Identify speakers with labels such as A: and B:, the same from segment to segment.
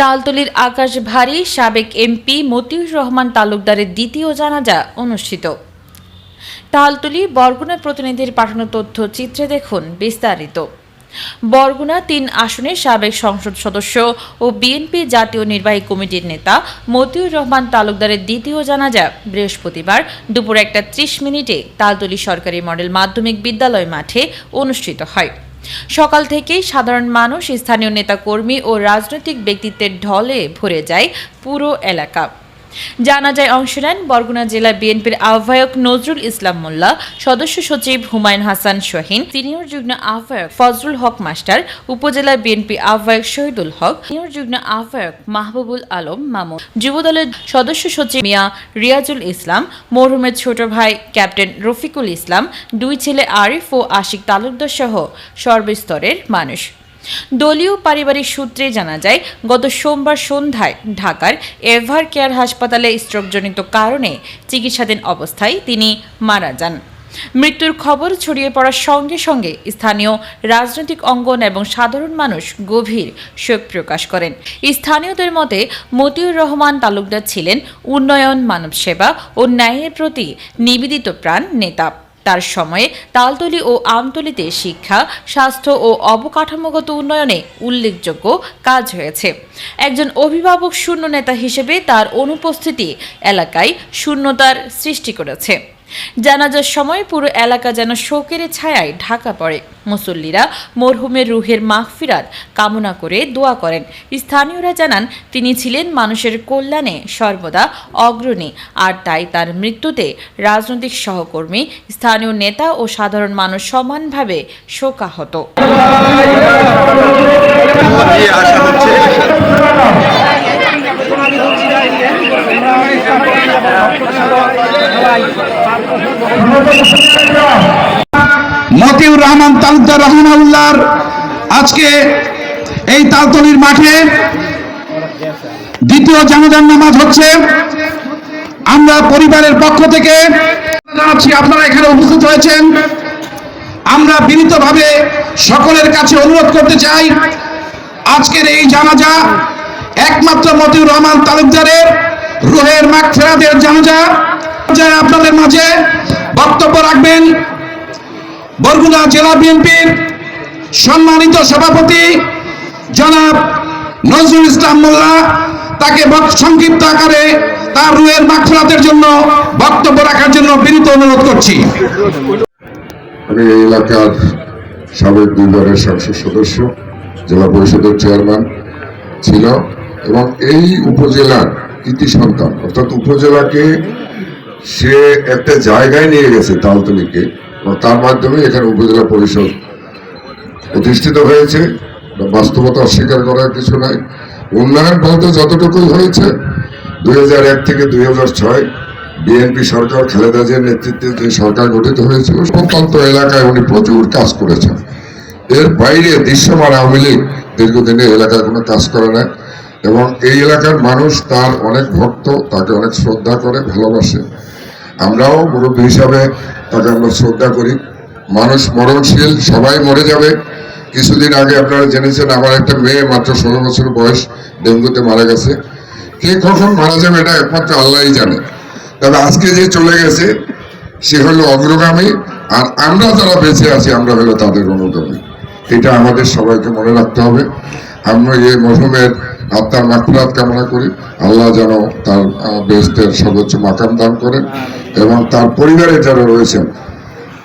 A: তালতলির আকাশ ভারী, সাবেক এমপি মতিউর রহমান তালুকদারের দ্বিতীয় জানাজা অনুষ্ঠিত। তালতলি বরগুনা প্রতিনিধির পাঠানো তথ্য চিত্রে দেখুন বিস্তারিত। বরগুনা তিন আসনের সাবেক সংসদ সদস্য ও বিএনপি জাতীয় নির্বাহী কমিটির নেতা মতিউর রহমান তালুকদারের দ্বিতীয় জানাজা বৃহস্পতিবার দুপুর একটা ত্রিশ মিনিটে তালতলি সরকারি মডেল মাধ্যমিক বিদ্যালয় মাঠে অনুষ্ঠিত হয়। সকাল থেকেই সাধারণ মানুষ স্থানীয় নেতাকর্মী ও রাজনৈতিক ব্যক্তিত্বের ঢলে ভরে যায় পুরো এলাকা। জানাজায় অংশ নেন বরগুনা জেলা বিএনপির আহ্বায়ক নজরুল ইসলাম মোল্লা, সদস্য সচিব হুমায়ুন হাসান শহীন, সিনিয়র যুগ্ম আহ্বায়ক ফজলুল হক মাস্টার, উপজেলা বিএনপি আহ্বায়ক শহীদুল হক, সিনিয়র যুগ্ম আহ্বায়ক মাহবুবুল আলম মামুন। যুবদলের সদস্য সচিব মিয়া রিয়াজুল ইসলাম, মরহুমের ছোট ভাই ক্যাপ্টেন রফিকুল ইসলাম, দুই ছেলে আরিফ ও আশিক তালুকদার সহ সর্বস্তরের মানুষ। দলীয় পারিবারিক সূত্রে জানা যায়, গত সোমবার সন্ধ্যায় ঢাকার এভার কেয়ার হাসপাতালে স্ট্রোকজনিত কারণে চিকিৎসাধীন অবস্থায় তিনি মারা যান। মৃত্যুর খবর ছড়িয়ে পড়ার সঙ্গে সঙ্গে স্থানীয় রাজনৈতিক অঙ্গন এবং সাধারণ মানুষ গভীর শোক প্রকাশ করেন। স্থানীয়দের মতে, মতিউর রহমান তালুকদার ছিলেন উন্নয়ন মানব সেবা ও ন্যায়ের প্রতি নিবেদিত প্রাণ নেতা। তার সময়ে তালতলি ও আমতলিতে শিক্ষা, স্বাস্থ্য ও অবকাঠামোগত উন্নয়নে উল্লেখযোগ্য কাজ হয়েছে। একজন অভিভাবক শূন্য নেতা হিসেবে তার অনুপস্থিতি এলাকায় শূন্যতার সৃষ্টি করেছে। জানাজার সময় পুরো এলাকা যেন শোকের ছায়ায় ঢাকা পড়ে। মুসল্লিরা মরহুমের রুহের মাহফিরাত কামনা করে দোয়া করেন। স্থানীয়রা জানান, তিনি ছিলেন মানুষের কল্যাণে সর্বদা অগ্রণী, আর তাই তার মৃত্যুতে রাজনৈতিক সহকর্মী, স্থানীয় নেতা ও সাধারণ মানুষ সমানভাবে শোকাহত।
B: আশা
C: মতিউর রহমান তালুকদার রহমাউল্লাহর আজকে এই তালতলির মাঠে দ্বিতীয় জানাজার নামাজ হচ্ছে। আমরা পরিবারের পক্ষ থেকে জানাচ্ছি, আপনারা এখানে উপস্থিত হয়েছেন। আমরা বিনীতভাবে সকলের কাছে অনুরোধ করতে চাই, আজকের এই জানাজা একমাত্র মতিউর রহমান তালুকদারের রুহের মাগফিরাতের জানাজা। আপনাদের মাঝে বক্তব্য রাখবেন। বরগুনা জেলা বিএনপির সম্মানিত সভাপতি জনাব নজরুল ইসলাম মোল্লা, তাকে সংক্ষিপ্ত আকারে তার রুয়ের মাগফিরাতের জন্য বক্তব্য রাখার জন্য বিনীত অনুরোধ করছি।
D: আমি এই এলাকার সাবেক দুইবারের সংসদ সদস্য, জেলা পরিষদের চেয়ারম্যান ছিল এবং এই উপজেলার কৃতি সন্তান, অর্থাৎ উপজেলাকে সে একটা জায়গায় নিয়ে গেছে তালতলিকে তার মাধ্যমে এখানে উপজেলা পরিষদ প্রতিষ্ঠিত হয়েছে বাস্তবতা অস্বীকার করার কিছু নাই। উন্নয়ন বলতে যতটুকুই হয়েছে, দুই থেকে দুই বিএনপি সরকার, খালেদা জিয়ার নেতৃত্বে যে সরকার গঠিত হয়েছিল, প্রত্যন্ত এলাকায় উনি প্রচুর কাজ করেছেন। এর বাইরে দৃশ্যমান আওয়ামী লীগ দীর্ঘদিনে এলাকায় কোনো কাজ করে না, এবং এই এলাকার মানুষ তার অনেক ভক্ত, তাকে অনেক শ্রদ্ধা করে, ভালোবাসে। আমরাও মুরব্বী হিসাবে তাকে আমরা শ্রদ্ধা করি। মানুষ মরণশীল, সবাই মরে যাবে। কিছুদিন আগে আপনারা জেনেছেন, আমার একটা মেয়ে মাত্র ষোলো বছর বয়স, ডেঙ্গুতে মারা গেছে। কে কখন মারা যাবে এটা একমাত্র আল্লাহই জানে। তবে আজকে যে চলে গেছে, সে হলো অগ্রগামী, আর আমরা যারা বেঁচে আছি, আমরা হলো তাদের অনুগামী। এটা আমাদের সবাইকে মনে রাখতে হবে। আমরা এই মরহুমের আত্মার মাকফিরাত কামনা করি। আল্লাহ যেন তার বেহেশতের সর্বোচ্চ মাকাম দান করেন এবং তার পরিবারে যারা রয়েছেন,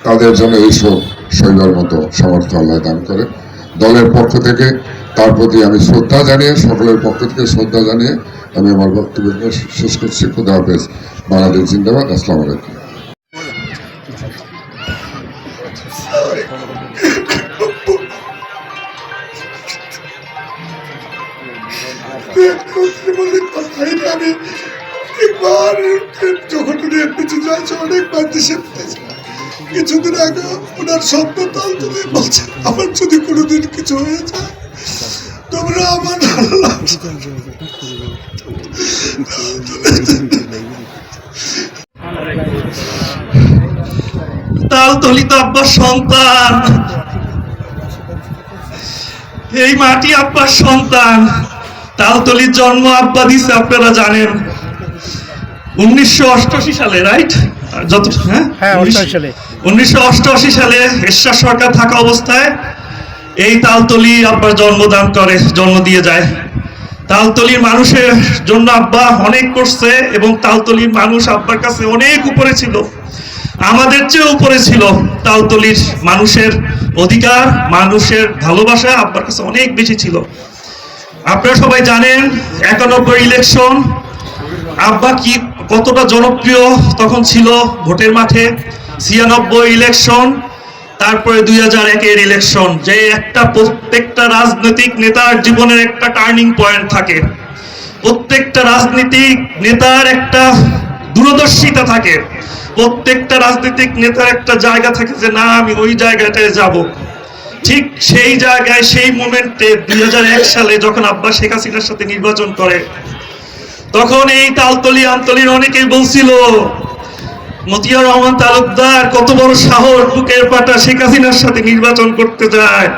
D: তাদের জন্য এই শোক সইবার মতো সমর্থ আল্লাহ দান করেন। দলের পক্ষ থেকে তার প্রতি আমি শ্রদ্ধা জানিয়ে, সকলের পক্ষ থেকে শ্রদ্ধা জানিয়ে আমি আমার বক্তব্য শেষ করছি। খুদা হাফেজ। বাংলাদেশ জিন্দাবাদ। আসসালামু আলাইকুম।
E: একবার যখন উনি যাচ্ছে ফিরেছে কিছুদিন আগে ওনার আমার যদি কোনোদিন কিছু হয়ে যায়, তোমরা আমার আল্লাহ
F: তালতলি আব্বার সন্তান। এই মাটি আব্বার সন্তান। তালতলির জন্ম আব্বা দিছে, আপনারা জানেন। উনিশশো অষ্টআশি সালে রাইট যত হ্যাঁ?
G: হ্যাঁ, 88
F: উনিশশো অষ্টআশি সালে এরশাদ সরকার থাকা অবস্থায় এই তালতলি আব্বার জন্মদান করে জন্ম দিয়ে যায়। তালতলির মানুষের জন্য আব্বা অনেক করছে এবং তালতলির মানুষ আব্বার কাছে অনেক উপরে ছিল। আমাদের চেয়ে উপরে ছিল তালতলির মানুষের অধিকার মানুষের ভালোবাসা আব্বার কাছে অনেক বেশি ছিল। আপনারা সবাই জানেন একানব্বই ইলেকশন আব্বা কি কতটা জনপ্রিয় তখন ছিল ভোটের মাঠে? ছিয়ানব্বই ইলেকশন তারপরে দুই হাজার একের ইলেকশন যে একটা প্রত্যেকটা রাজনৈতিক নেতার জীবনের একটা টার্নিং পয়েন্ট থাকে। প্রত্যেকটা রাজনীতিক নেতার একটা দূরদর্শিতা থাকে। প্রত্যেকটা রাজনৈতিক নেতার একটা জায়গা থাকে যে, না, আমি ওই জায়গাটায় যাব। ঠিক সেই জায়গায়, সেই মোমেন্টে দুই হাজার এক সালে যখন আব্বা শেখ হাসিনার সাথে নির্বাচন করে তখন এই তালতলি আমতলির অনেকেই বলছিল মতিয়ার রহমান তালুকদার, কত বড় সাহস, বুকের পাটা শেখ হাসিনার সাথে নির্বাচন করতে যায়।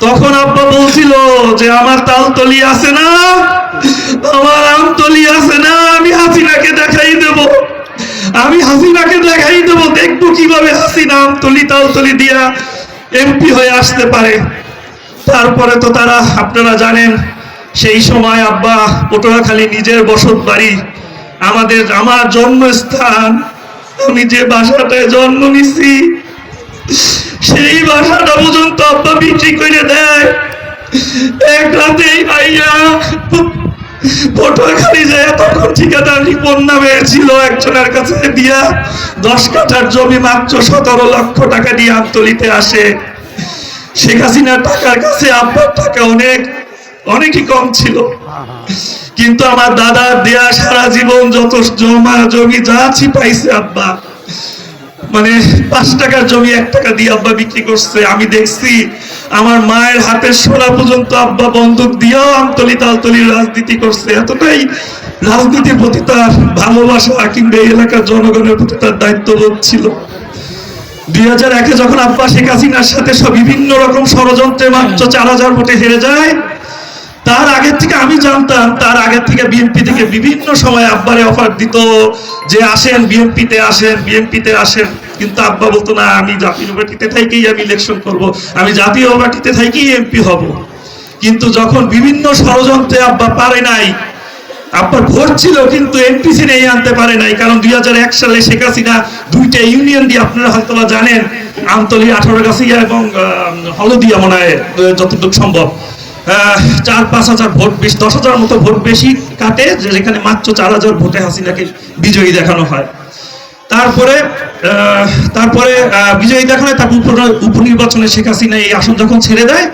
F: তখন আব্বা বলছিল যে, আমার তালতলি আছে না, আমার আমতলি আছে না, আমি হাসিনাকে দেখাই দেব। আমি হাসিনাকে দেখাই দেব, দেখব কীভাবে হাসিনা আমতলি, তালতলি দিয়া এমপি হয়ে আসতে পারে। তারপরে তো তারা, আপনারা জানেন সেই সময় আব্বা পটুয়াখালী নিজের বসত বাড়ি, আমাদের, আমার জন্মস্থান। আমি যে বাসাটায় জন্ম নিছি, সেই বাসাটা পর্যন্ত আব্বা বিক্রি করে দেয়। এক রাতেই ভাইয়া পটুয়াখালী যায়, তখন ঠিকাদার নামে ছিল একজনের কাছে দিয়া, দশ কাঠার জমি মাত্র সতেরো লক্ষ টাকা দিয়ে আমতলিতে আসে। শেখ হাসিনার টাকার কাছে আব্বার টাকা অনেক। অনেকই কম ছিল। কিন্তু আমার দাদার দেয়া সারা জীবন যত জমা জমি যা ছিপাইছে আব্বা। মানে পাঁচ টাকার জমি এক টাকা দিয়ে আব্বা বিক্রি করছে। আমি দেখছি আমার মায়ের হাতের সোনা পর্যন্ত আব্বা বন্দুক দিয়েও আমতলি তালতলির রাজনীতি করছে। এতটাই রাজনীতির প্রতি তার ভালোবাসা কিংবা এই এলাকার জনগণের প্রতি তার দায়িত্ববোধ ছিল। দুই হাজার একে যখন আব্বা শেখ হাসিনার সাথে সব বিভিন্ন রকম ষড়যন্ত্রে মাত্র চার হাজার ভোটে হেরে যায় তার আগের থেকে আমি জানতাম, তার আগের থেকে বিএনপি থেকে বিভিন্ন সময় আব্বারে অফার দিত যে আসেন বিএনপিতে আসেন বিএনপিতে আসেন। কিন্তু আব্বা বলতো, না, আমি জাতীয় পার্টিতে থেকেই আমি ইলেকশন করব। আমি জাতীয় পার্টিতে থেকেই এমপি হব। কিন্তু যখন বিভিন্ন ষড়যন্ত্রে আব্বা পারে নাই, আব্বার ভোট ছিল, কিন্তু এমপিসি নেই, আনতে পারে নাই। কারণ দুই এক সালে শেখ হাসিনা দুইটা ইউনিয়ন দিয়ে, আপনারা হয়তো জানেন আমতলি আঠারো গাছিয়া এবং হলদিয়া মনে হয়, যতটুকু সম্ভব। চার, পাঁচ হাজার ভোট বেশি, দশ হাজার মতো ভোট বেশি কাটে যেখানে মাত্র চার হাজার ভোটে হাসিনাকে বিজয়ী দেখানো হয়। তারপরে তারপরে বিজয়ী দেখানো হয়, তারপর উপ- উপনির্বাচনে শেখ হাসিনা এই আসন যখন ছেড়ে দেয়,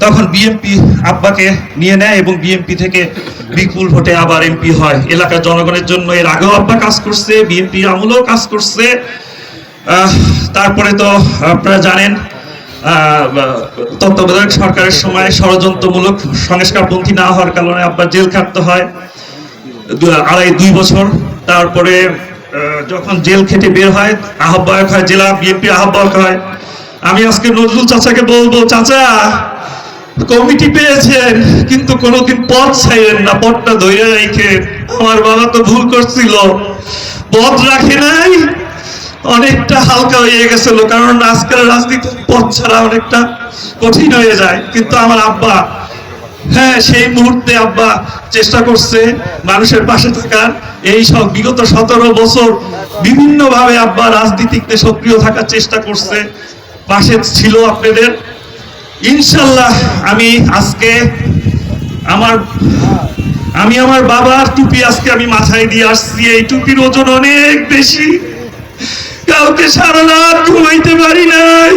F: তখন বিএনপি আব্বাকে নিয়ে নেয় এবং বিএনপি থেকে বিপুল ভোটে আবার এমপি হয়। এলাকার জনগণের জন্য এর আগেও আব্বা কাজ করছে, বিএনপি আমলেও কাজ করছে। তারপরে তো আপনারা জানেন তত্ত্বাবধায়ক সরকারের সময় ষড়যন্ত্রমূলক সংস্কারপন্থী না হওয়ার কারণে আব্বা জেল খাটতে হয়। আড়াই, দুই বছর। তারপরে যখন জেল খেটে বের হয়, আহ্বায়ক হয়, জেলা বিএনপি আহ্বায়ক হয়। আমি আজকে নজরুল চাচাকে বলব, চাচা, কমিটি পেয়েছেন, কিন্তু কোনোদিন পথ ছাইলেন না, পথটা ধরে রেখে। আমার বাবা তো ভুল করছিল। পথ রাখে নাই অনেকটা হালকা হয়ে গেছিল, কারণ আজকের রাজনীতি পথ ছাড়া অনেকটা কঠিন হয়ে যায়। কিন্তু আমার আব্বা হ্যাঁ সেই মুহূর্তে আব্বা চেষ্টা করছে মানুষের পাশে থাকার। এই সব বিগত সতেরো বছর বিভিন্ন ভাবে আব্বা রাজনীতিতে সক্রিয় থাকার চেষ্টা করছে। পাশে ছিল আপনাদের। ইনশাল্লাহ আমি আজকে আমার, আমি আমার বাবার টুপি আজকে আমি মাথায় দিয়ে আসছি। এই টুপির ওজন অনেক বেশি। কাউকে সারা রাত ঘুমাইতে পারি নাই।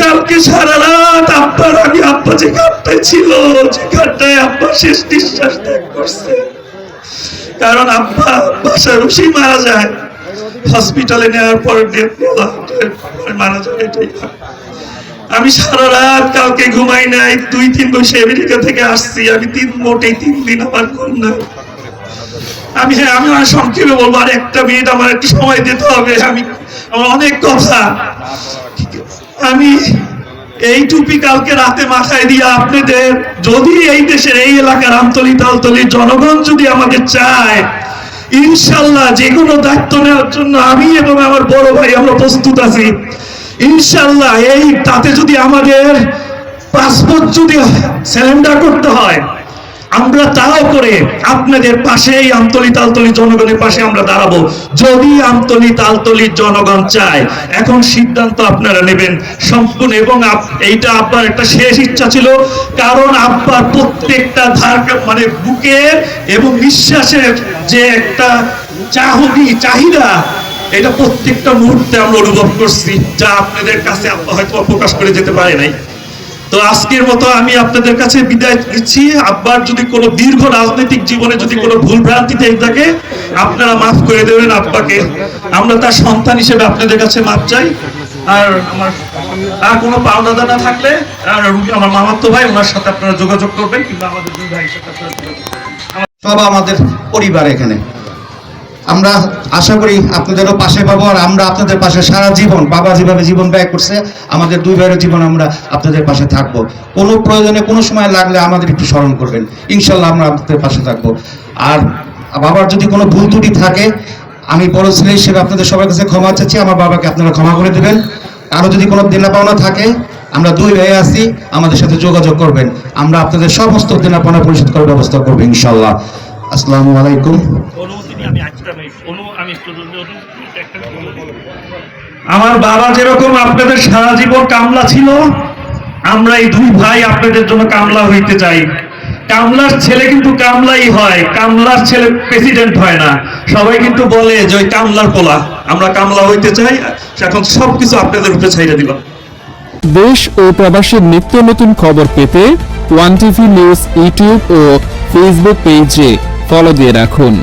F: কালকে সারা রাত আব্বার আমি আব্বা যে ঘাটটায় ছিল, যে ঘাটটায় আব্বা শেষ নিঃশ্বাস ত্যাগ করছে। কারণ আব্বা বাসায় বসেই মারা যায়। হসপিটালে নেওয়ার পর মারা যায় এটাই। আমি সারা রাত কালকে ঘুমাই নাই, দুই তিন বসে আমেরিকা থেকে আসছি, আমি তিন মোটেই তিন দিন আমার ঘুম নাই। আমি আমি অনেক সংক্ষেপে বলব, আর একটা মিনিট আমার একটু সময় দিতে হবে। আমি, আমার অনেক কথা। আমি এই টুপি কালকে রাতে মাথায় দিয়ে আপনাদের, যদি এই দেশের এই এলাকার আমতলি তালতলির জনগণ যদি আমাকে চায়, ইনশাল্লাহ যে কোনো দায়িত্ব নেওয়ার জন্য আমি এবং আমার বড় ভাই আমরা প্রস্তুত আছি। ইনশাল্লাহ এই তাতে যদি আমাদের পাসপোর্ট যদি সিলিন্ডার করতে হয় আমরা তাও করে আপনাদের পাশে এই আমতলি তালতলি জনগণের পাশে আমরা দাঁড়াবো। যদি আমতলি তালতলির জনগণ চায়, এখন সিদ্ধান্ত আপনারা নেবেন সম্পূর্ণ এবং এইটা আপনার একটা শেষ ইচ্ছা ছিল। কারণ আপনার প্রত্যেকটা ধার মানে বুকের এবং বিশ্বাসের যে একটা চাহনি, চাহিদা, এটা প্রত্যেকটা মুহূর্তে আমরা অনুভব করছি। যা আপনাদের কাছে হয়তো প্রকাশ করে যেতে পারে নাই। তো আজকের মতো আমি আপনাদের কাছে বিদায় দিচ্ছি আব্বার যদি কোনো দীর্ঘ রাজনৈতিক জীবনে যদি কোনো ভুল ভ্রান্তি থেকে থাকে আপনারা মাফ করে দেবেন আব্বাকে। আমরা তার সন্তান হিসেবে আপনাদের কাছে মাপ চাই। আর আমার আর কোনো পাওনা দানা থাকলে আর আমার মামাতো ভাই ওনার সাথে আপনারা যোগাযোগ করবেন কিংবা আমাদের দুই ভাইয়ের সাথে আপনারা যোগাযোগ করবেন।
H: সব আমাদের পরিবার এখানে। আমরা আশা করি আপনাদেরও পাশে পাবো আর আমরা আপনাদের পাশে সারা জীবন, বাবা যেভাবে জীবন ব্যয় করছে, আমাদের দুই ভাইয়ের জীবন আমরা আপনাদের পাশে থাকব। কোনো প্রয়োজনে কোনো সময় লাগলে আমাদের একটু স্মরণ করবেন। ইনশাল্লাহ আমরা আপনাদের পাশে থাকব। আর বাবার যদি কোনো ভুল ত্রুটি থাকে, আমি বড় ছেলে হিসেবে আপনাদের সবার কাছে ক্ষমা চাচ্ছি আমার বাবাকে আপনারা ক্ষমা করে দেবেন। আরও যদি কোনো দেনা পাওনা থাকে, আমরা দুই ভাই আছি, আমাদের সাথে যোগাযোগ করবেন। আমরা আপনাদের সমস্ত দেনা পাওনা পরিশোধ করার ব্যবস্থা করব ইনশাল্লাহ। আসসালামু আলাইকুম।
F: আমার বাবা যেরকম আপনাদের সারা জীবন কামলা ছিল আমরা এই দুই ভাই আপনাদের জন্য কামলা হইতে চাই। কামলার ছেলে কিন্তু কামলাই হয় কামলার ছেলে প্রেসিডেন্ট হয় না। সবাই কিন্তু বলে যে ওই কামলার পোলা আমরা কামলা হইতে চাই এখন সবকিছু আপনাদের উপরে ছাইড়ে দিলাম।
G: দেশ ও প্রবাসের নিত্য নতুন খবর পেতে ওয়ান টিভি নিউজ ইউটিউব ও ফেসবুক পেজে ফলো দিয়ে রাখুন।